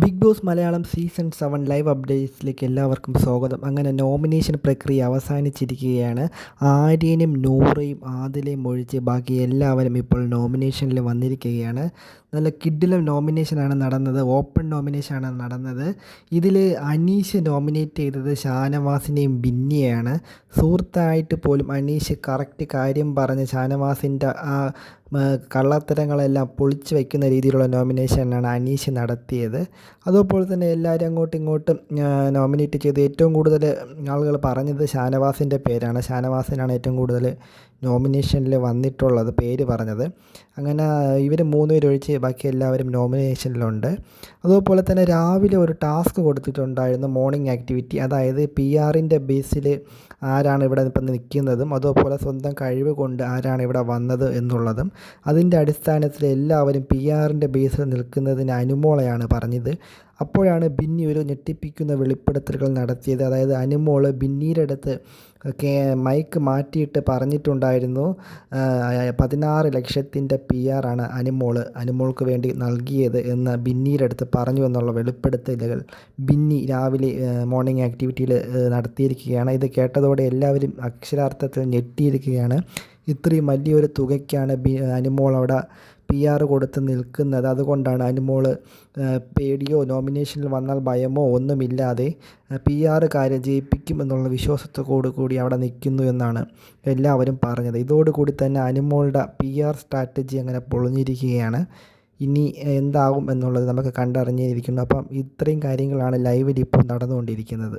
Big Boss Malayalam season seven live അപ്ഡേറ്റ്സിലേക്ക് എല്ലാവർക്കും സ്വാഗതം. അങ്ങനെ നോമിനേഷൻ പ്രക്രിയ അവസാനിച്ചിരിക്കുകയാണ്. ആര്യനും നൂറയും ആദിലയും ഒഴിച്ച് ബാക്കി എല്ലാവരും ഇപ്പോൾ നോമിനേഷനിൽ വന്നിരിക്കുകയാണ്. നല്ല കിഡിലും നോമിനേഷനാണ് നടന്നത്. ഓപ്പൺ നോമിനേഷനാണ് നടന്നത്. ഇതിൽ അനീഷ് നോമിനേറ്റ് ചെയ്തത് ഷാനവാസിനെയും ബിന്നിയെയാണ്. സുഹൃത്തായിട്ട് പോലും അനീഷ് കറക്റ്റ് കാര്യം പറഞ്ഞ് ഷാനവാസിന്റെ ആ കള്ളത്തരങ്ങളെല്ലാം പൊളിച്ചു വയ്ക്കുന്ന രീതിയിലുള്ള നോമിനേഷനാണ് അനീഷ് നടത്തിയത്. അതുപോലെ തന്നെ എല്ലാവരും അങ്ങോട്ടും ഇങ്ങോട്ടും നോമിനേറ്റ് ചെയ്ത് ഏറ്റവും കൂടുതൽ ആളുകൾ പറഞ്ഞത് ഷാനവാസിന്റെ പേരാണ്. ഷാനവാസിനാണ് ഏറ്റവും കൂടുതൽ നോമിനേഷനിൽ വന്നിട്ടുള്ളത് പേര് പറഞ്ഞത്. അങ്ങനെ ഇവർ മൂന്ന് പേരൊഴിച്ച് ബാക്കി എല്ലാവരും നോമിനേഷനിലുണ്ട്. അതുപോലെ തന്നെ രാവിലെ ഒരു ടാസ്ക് കൊടുത്തിട്ടുണ്ടായിരുന്നു മോർണിംഗ് ആക്ടിവിറ്റി. അതായത് പി ആറിന്റെ ബേസിൽ ആരാണ് ഇവിടെ ഇപ്പം നിൽക്കുന്നതും അതുപോലെ സ്വന്തം കഴിവ് കൊണ്ട് ആരാണ് ഇവിടെ വന്നത് എന്നുള്ളതും അതിന്റെ അടിസ്ഥാനത്തിൽ എല്ലാവരും പി ആറിന്റെ ബേസിൽ നിൽക്കുന്നതിന് അനുമോളയാണ് പറഞ്ഞത്. അപ്പോഴാണ് ബിന്നി ഒരു ഞെട്ടിപ്പിക്കുന്ന വെളിപ്പെടുത്തലുകൾ നടത്തിയത്. അതായത് അനുമോൾ ബിന്നിയുടെ അടുത്ത് മൈക്ക് മാറ്റിയിട്ട് പറഞ്ഞിട്ടുണ്ടായിരുന്നു പതിനാറ് ലക്ഷത്തിന്റെ പി ആറാണ് അനുമോൾ അനുമോൾക്ക് വേണ്ടി നൽകിയത് എന്ന് ബിന്നിയുടെ അടുത്ത് പറഞ്ഞു എന്നുള്ള വെളിപ്പെടുത്തലുകൾ ബിന്നി രാവിലെ മോർണിംഗ് ആക്ടിവിറ്റിയിൽ നടത്തിയിരിക്കുകയാണ്. ഇത് കേട്ടതോടെ എല്ലാവരും അക്ഷരാർത്ഥത്തിൽ ഞെട്ടിയിരിക്കുകയാണ്. ഇത്രയും വലിയൊരു തുകയ്ക്കാണ് ബി അനുമോൾ അവിടെ പി ആർ കൊടുത്ത് നിൽക്കുന്നത്. അതുകൊണ്ടാണ് അനുമോൾ പേടിയോ നോമിനേഷനിൽ വന്നാൽ ഭയമോ ഒന്നുമില്ലാതെ പി ആറുകാരെ ജയിപ്പിക്കും എന്നുള്ള വിശ്വാസത്തോടു കൂടി അവിടെ നിൽക്കുന്നു എന്നാണ് എല്ലാവരും പറഞ്ഞത്. ഇതോടുകൂടി തന്നെ അനുമോളുടെ പി ആർ സ്ട്രാറ്റജി അങ്ങനെ പൊളിഞ്ഞിരിക്കുകയാണ്. ഇനി എന്താകും എന്നുള്ളത് നമുക്ക് കണ്ടറിഞ്ഞിരിക്കുന്നു. അപ്പം ഇത്രയും കാര്യങ്ങളാണ് ലൈവിൽ ഇപ്പോൾ നടന്നുകൊണ്ടിരിക്കുന്നത്.